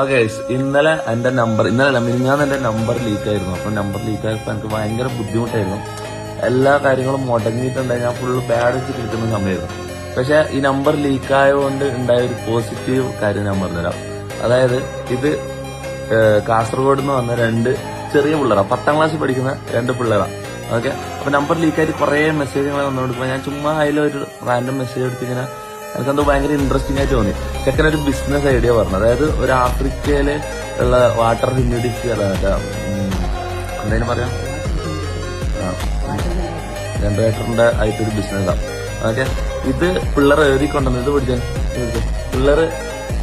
Okay ഇന്നലെ എന്റെ number ഇന്നലെ മിനിഞ്ഞാന്ന് എന്റെ നമ്പർ ലീക്ക് ആയിരുന്നു. അപ്പൊ നമ്പർ ലീക്ക് ആയപ്പോ എനിക്ക് ഭയങ്കര ബുദ്ധിമുട്ടായിരുന്നു. എല്ലാ കാര്യങ്ങളും മുടങ്ങിയിട്ടുണ്ടായി. ഞാൻ ഫുള്ള് ബാഡ് വെച്ച് കിട്ടുന്ന സമയമായിരുന്നു പക്ഷെ ഈ നമ്പർ ലീക്ക് ആയതുകൊണ്ട് ഉണ്ടായ ഒരു പോസിറ്റീവ് കാര്യം ഞാൻ പറഞ്ഞുതരാം. അതായത് ഇത് കാസർഗോഡ് നിന്ന് വന്ന രണ്ട് ചെറിയ പിള്ളേരാണ് പത്താം ക്ലാസ്സിൽ പഠിക്കുന്ന രണ്ട് പിള്ളേരാണ് ഓക്കെ അപ്പൊ നമ്പർ ലീക്ക് ആയിട്ട് കുറെ മെസ്സേജുകൾ വന്നുകൊടുക്കുമ്പോൾ ഞാൻ ചുമ്മാ അതിലൊരു റാൻഡം മെസ്സേജ് എടുത്ത് ഇങ്ങനെ എനിക്കെന്തോ ഭയങ്കര ഇൻട്രസ്റ്റിംഗ് ആയിട്ട് തോന്നി. ചെക്കൻ ഒരു ബിസിനസ് ഐഡിയ പറഞ്ഞു. അതായത് ഒരു ആഫ്രിക്കയിലെ ഉള്ള വാട്ടർ ഹ്യൂമിഡിറ്റി എന്തായാലും പറയാം? ജനറേറ്ററിന്റെ ആയിട്ടൊരു ബിസിനസ്സാണ് ഓക്കെ ഇത് പിള്ളേർ എഴുതി കൊണ്ടുവന്നു ഇത് പിടിച്ചാൽ പിള്ളേർ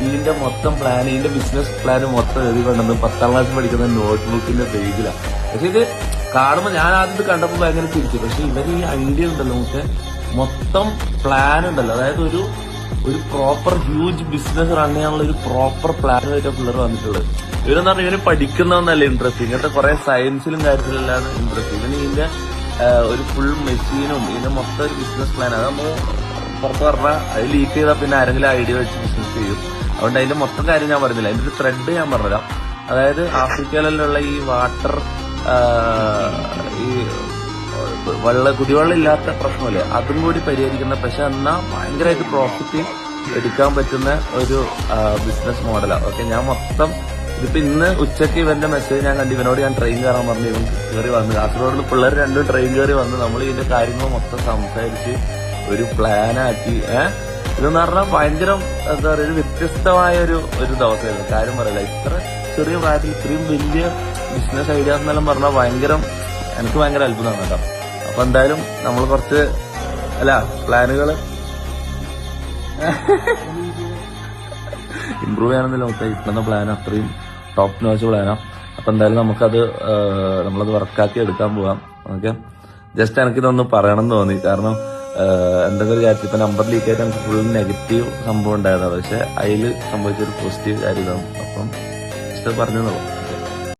ഇതിന്റെ മൊത്തം പ്ലാൻ ഇതിന്റെ ബിസിനസ് പ്ലാൻ മൊത്തം എഴുതി കൊണ്ടുവന്ന് പത്താം ക്ലാസ് പഠിക്കുന്ന നോട്ട്ബുക്കിന്റെ പേജിലാണ് പക്ഷെ ഇത് കാണുമ്പോൾ ഞാൻ ആദ്യം കണ്ടപ്പോൾ ഭയങ്കര ചിരിച്ചു. പക്ഷെ ഇവർ ഈ ഐഡിയ ഉണ്ടല്ലോ നമുക്ക് മൊത്തം പ്ലാൻ ഉണ്ടല്ലോ. അതായത് ഒരു ഒരു പ്രോപ്പർ ഹ്യൂജ് ബിസിനസ് റൺ ചെയ്യാനുള്ള ഒരു പ്രോപ്പർ പ്ലാൻ ആയിട്ട് പിള്ളേർ വന്നിട്ടുള്ളത്. ഇവരെന്ന് പറഞ്ഞാൽ ഇവർ പഠിക്കുന്നതെന്നല്ല ഇൻട്രസ്റ്റ് ഇങ്ങനത്തെ കുറെ സയൻസിലും കാര്യത്തിലെല്ലാം ഇൻട്രസ്റ്റ് ഇവന് ഇതിന്റെ ഒരു ഫുൾ മെഷീനും ഇതിന്റെ മൊത്തം ഒരു ബിസിനസ് പ്ലാൻ അത് നമ്മൾ പുറത്ത് പറഞ്ഞാൽ അത് ലീക്ക് ചെയ്താൽ പിന്നെ ആരെങ്കിലും ഐഡിയ വെച്ച് ബിസിനസ് ചെയ്യും. അതുകൊണ്ട് അതിന്റെ മൊത്തം കാര്യം ഞാൻ പറഞ്ഞില്ല. അതിന്റെ ഒരു ത്രെഡ് ഞാൻ പറഞ്ഞുതരാം. അതായത് ആഫ്രിക്കയിലുള്ള ഈ വാട്ടർ ഈ വെള്ള കുടിവെള്ളം ഇല്ലാത്ത പ്രശ്നമില്ല? അതും കൂടി പരിഹരിക്കുന്ന പക്ഷെ എന്നാ ഭയങ്കരമായിട്ട് പ്രോഫിറ്റ് എടുക്കാൻ പറ്റുന്ന ഒരു ബിസിനസ് മോഡലാണ് ഓക്കെ ഞാൻ മൊത്തം ഇതിപ്പോ ഇന്ന് ഉച്ചയ്ക്ക് ഇവന്റെ മെസ്സേജ് ഞാൻ കണ്ടു ഇവനോട് ഞാൻ ട്രെയിൻ കയറാൻ പറഞ്ഞു ഇവൻ കയറി വന്ന്. കാസർഗോഡിൽ പിള്ളേർ രണ്ടും ട്രെയിൻ കയറി വന്ന് നമ്മൾ ഇതിന്റെ കാര്യങ്ങൾ മൊത്തം സംസാരിച്ച് ഒരു പ്ലാനാക്കി ഏഹ് ഇതെന്ന് പറഞ്ഞാൽ ഭയങ്കര എന്താ പറയുക ഒരു വ്യത്യസ്തമായ ഒരു ഒരു ദിവസമായിരുന്നു. കാര്യം പറയില്ല ഇത്ര ചെറിയ പ്രായത്തിൽ ഇത്രയും വലിയ ബിസിനസ് ഐഡിയാസ് എന്നെല്ലാം പറഞ്ഞാൽ ഭയങ്കര എനിക്ക് ഭയങ്കര അത്ഭുതമാണ് കേട്ടോ. അപ്പൊ എന്തായാലും നമ്മൾ കുറച്ച് അല്ല പ്ലാനുകൾ ഇമ്പ്രൂവ് ചെയ്യാനൊന്നുമില്ല നമുക്ക് ഇപ്പം പ്ലാൻ അത്രയും ടോപ്പ് നോച്ച് പ്ലാനാ അപ്പൊ എന്തായാലും നമുക്കത് നമ്മളത് വർക്കാക്കി എടുക്കാൻ പോവാം. ഓക്കെ? ജസ്റ്റ് എനിക്കിതൊന്ന് പറയണം എന്ന് തോന്നി. കാരണം എന്തെങ്കിലും ഒരു കാര്യത്തിൽ ഇപ്പൊ നമ്പർ ലീക്ക് ആയിട്ട് എനിക്ക് ഫുൾ നെഗറ്റീവ് സംഭവം ഉണ്ടായിരുന്നു. പക്ഷെ അതിൽ സംഭവിച്ചൊരു പോസിറ്റീവ് കാര്യം ഇതാണ് അപ്പം ജസ്റ്റ് പറഞ്ഞു